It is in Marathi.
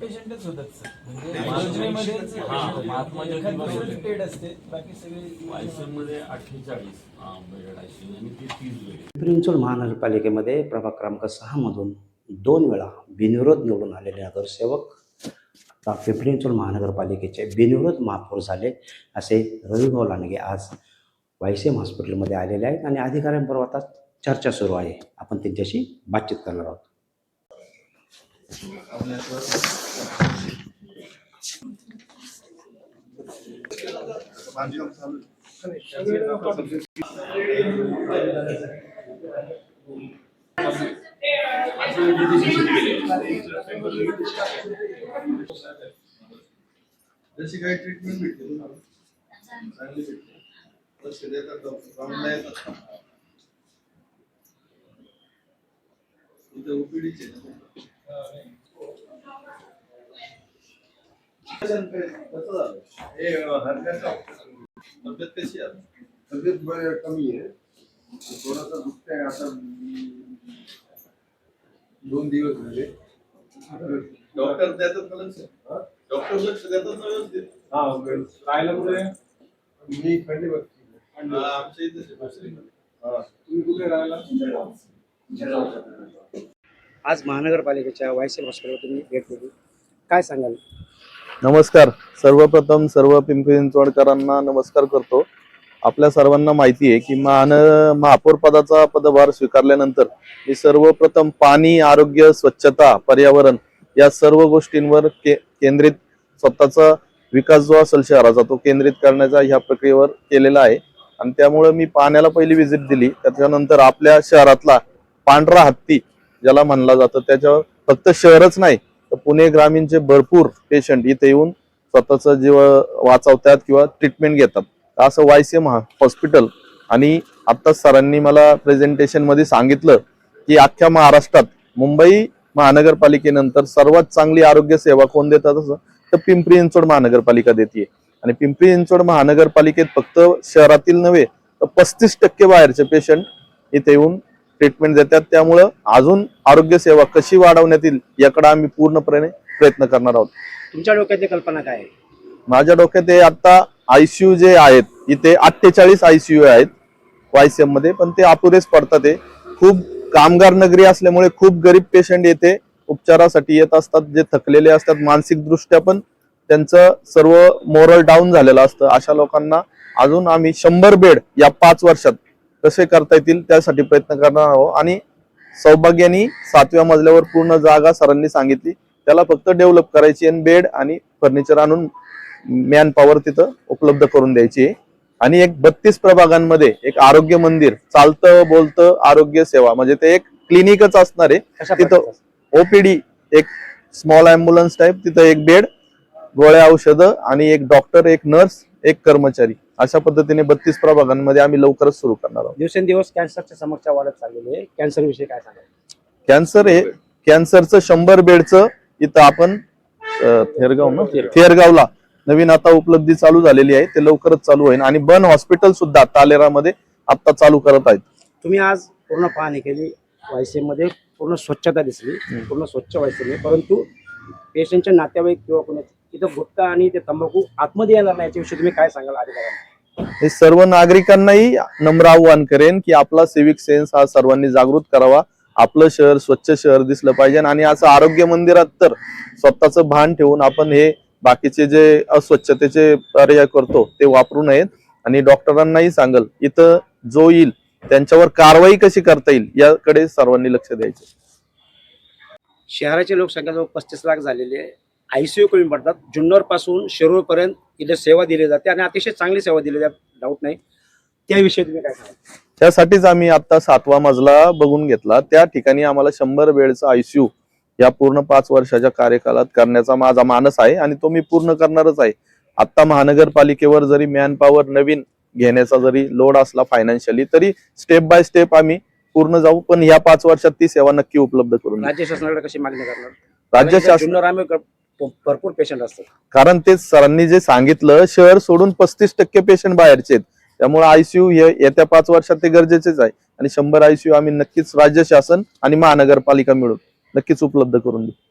पेशंटच होतात सर. म्हणजे महात्मा- योजनेमध्येच हा, महात्मा एखाद ज्योतिबा दुसरं फुले. पेड असते बाकी सगळे वायसीएममध्ये अठ्ठेचाळीस बेड आयसीयू आणि ते तीस बेड पिंपरी महानगरपालिकेमध्ये प्रभाग क्रमांक सहामधून दोन वेळा बिनविरोध निवडून आलेले नगरसेवक आता पिंपरी चिंचवड महानगरपालिकेचे बिनविरोध महापौर झाले असे रविभाऊ लांडगे आज वायसीएम हॉस्पिटलमध्ये आलेले आहेत आणि अधिकाऱ्यांबरोबर आता चर्चा सुरू आहे. आपण त्यांच्याशी बातचीत करणार आहोत. जशी काही ट्रीटमेंट भेटते चांगली भेटते लक्ष देतात डॉक्टर येतात. इथं ओपीडीचे. तब्येत कशी आहे तब्येत बरं कमी आहे थोडासा दुखतंय आता दोन दिवस झाले डॉक्टर देतात का लक्ष डॉक्टर लक्ष देतात ना व्यवस्थित हा राहायला कुठे मी खंडीवर हा, आमच्या आहे, तुम्ही कुठे राहायला आज महानगरपालिकेच्या वायसीएम हॉस्पिटलवर तुम्ही भेट दिली. काय सांगाल? नमस्कार. सर्वप्रथम सर्व पिंपरी चिंचवडकरांना नमस्कार करतो. आपल्या सर्वांना माहिती आहे की महान महापौर पदाचा पदभार स्वीकारल्यानंतर मी सर्वप्रथम पाणी आरोग्य स्वच्छता पर्यावरण या सर्व गोष्टींवर के केंद्रित स्वतःचा विकास जो असेल शहराचा तो केंद्रित करण्याचा ह्या प्रक्रियेवर केलेला आहे. आणि त्यामुळे मी पाण्याला पहिली व्हिजिट दिली. त्याच्यानंतर आपल्या शहरातला पांढरा हत्ती ज्याला म्हणला जातं त्याच्यावर फक्त शहरच नाही तर पुणे ग्रामीणचे भरपूर पेशंट इथे येऊन स्वतःचा जीव वाचवतात किंवा ट्रीटमेंट घेतात. तर असं एम हॉस्पिटल आणि आत्ताच सरांनी मला प्रेझेंटेशनमध्ये सांगितलं की अख्ख्या महाराष्ट्रात मुंबई महानगरपालिकेनंतर सर्वात चांगली आरोग्य सेवा कोण देतात असं? तर पिंपरी चिंचवड महानगरपालिका देते आणि पिंपरी चिंचवड महानगरपालिकेत फक्त शहरातील नव्हे तर पस्तीस टक्के बाहेरचे पेशंट इथे येऊन ट्रीटमेंट देतात. त्यामुळं अजून आरोग्य सेवा कशी वाढवण्यात येईल याकडे आम्ही पूर्णपणे प्रयत्न करणार आहोत. तुमच्या डोक्यातली कल्पना काय माझ्या डोक्यात हे आता आयसीयू जे आहेत इथे अठ्ठेचाळीस आयसीयू आहेत वायसीएममध्ये पण ते अपुरेच पडतात ते खूप कामगार नगरी असल्यामुळे खूप गरीब पेशंट येथे उपचारासाठी येत असतात जे थकलेले असतात. मानसिक दृष्ट्या पण त्यांचं सर्व मोरल डाऊन झालेलं असतं. अशा लोकांना अजून आम्ही शंभर बेड या पाच वर्षात कसे करता येतील त्यासाठी प्रयत्न करणार आहोत. आणि सौभाग्याने सातव्या मजल्यावर पूर्ण जागा सरांनी सांगितली. त्याला फक्त डेव्हलप करायची आणि बेड आणि फर्निचर आणून मॅन पॉवर तिथं उपलब्ध करून द्यायची आहे. आणि एक बत्तीस प्रभागांमध्ये एक आरोग्य मंदिर चालतं बोलतं आरोग्य सेवा म्हणजे ते एक क्लिनिकच असणार आहे. तिथं? ओपीडी एक स्मॉल अँब्युलन्स टाईप तिथं एक बेड गोळ्या औषधं आणि एक डॉक्टर एक नर्स एक कर्मचारी. अशा पद्धतीने बत्तीस प्रभागांमध्ये आम्ही लवकरच सुरू करणार आहोत. दिवसेंदिवस कॅन्सरच्या समस्या वाढत चाललेली आहे. कॅन्सर विषयी काय सांगाल? कॅन्सर हे कॅन्सरचं शंभर बेडचं इथं आपण अं, थेरगाव ना? थेरगावला नवीन आता उपलब्धी चालू झालेली आहे. ते लवकरच चालू होईल. आणि बन हॉस्पिटल सुद्धा तालेरामध्ये आता चालू करत आहेत. तुम्ही आज पूर्ण पाहणी केली. वायसीएममध्ये पूर्ण स्वच्छता दिसली. पूर्ण स्वच्छ आहे परंतु पेशंटचे नातेवाईक किंवा कोणी इथं गुटखा आणि ते तंबाखू आतमध्ये येणार नाही याच्याविषयी तुम्ही काय सांगाल अधिकाऱ्यांना? हे सर्व नागरिकांनाही नम्र आव्हान करेन की आपला सिविक सेन्स हा सर्वांनी जागृत करावा. आपलं शहर स्वच्छ शहर दिसलं पाहिजे आणि असं आरोग्य मंदिरात तर स्वतःचं भान ठेवून आपण हे बाकीचे जे अस्वच्छतेचे पर्याय करतो ते वापरू नयेत. आणि डॉक्टरांनाही सांगल इथं जो येईल त्यांच्यावर कारवाई कशी करता येईल याकडे सर्वांनी लक्ष द्यायचे. शहराची लोकसंख्या जवळ पस्तीस लाख झालेली आहे. आयसीयू कमी पडतात. जुन्नरपासून शिरूर पर्यंत इथे सेवा दिली जाते आणि अतिशय चांगली सेवा दिली जाते. डाऊट नाही. त्याविषयी तुम्ही काय सांगाल? त्यासाठीच आम्ही आता सातवा मजला बघून घेतला. त्या ठिकाणी आम्हाला शंभर बेडचा आयसीयू या पूर्ण पाच वर्षाच्या कार्यकालात करण्याचा माझा मानस आहे आणि तो मी पूर्ण करणारच आहे. आता महानगरपालिकेवर जरी मॅन पॉवर नवीन घेण्याचा जरी लोड असला फायनान्शियली तरी स्टेप बाय स्टेप आम्ही पूर्ण जाऊ. पण या पाच वर्षात ती सेवा नक्की उपलब्ध करून. राज्य शासनाकडे कशी मागणी करणार? राज्य शासन भरपूर पेशंट असतात. कारण ते सरांनी जे सांगितलं शहर सोडून पस्तीस टक्के पेशंट बाहेरचे आहेत. त्यामुळे आयसीयू हे येत्या पाच वर्षात ते गरजेचेच आहे. आणि शंभर आयसीयू आम्ही नक्कीच राज्य शासन आणि महानगरपालिका मिळून नक्कीच उपलब्ध करून देऊ.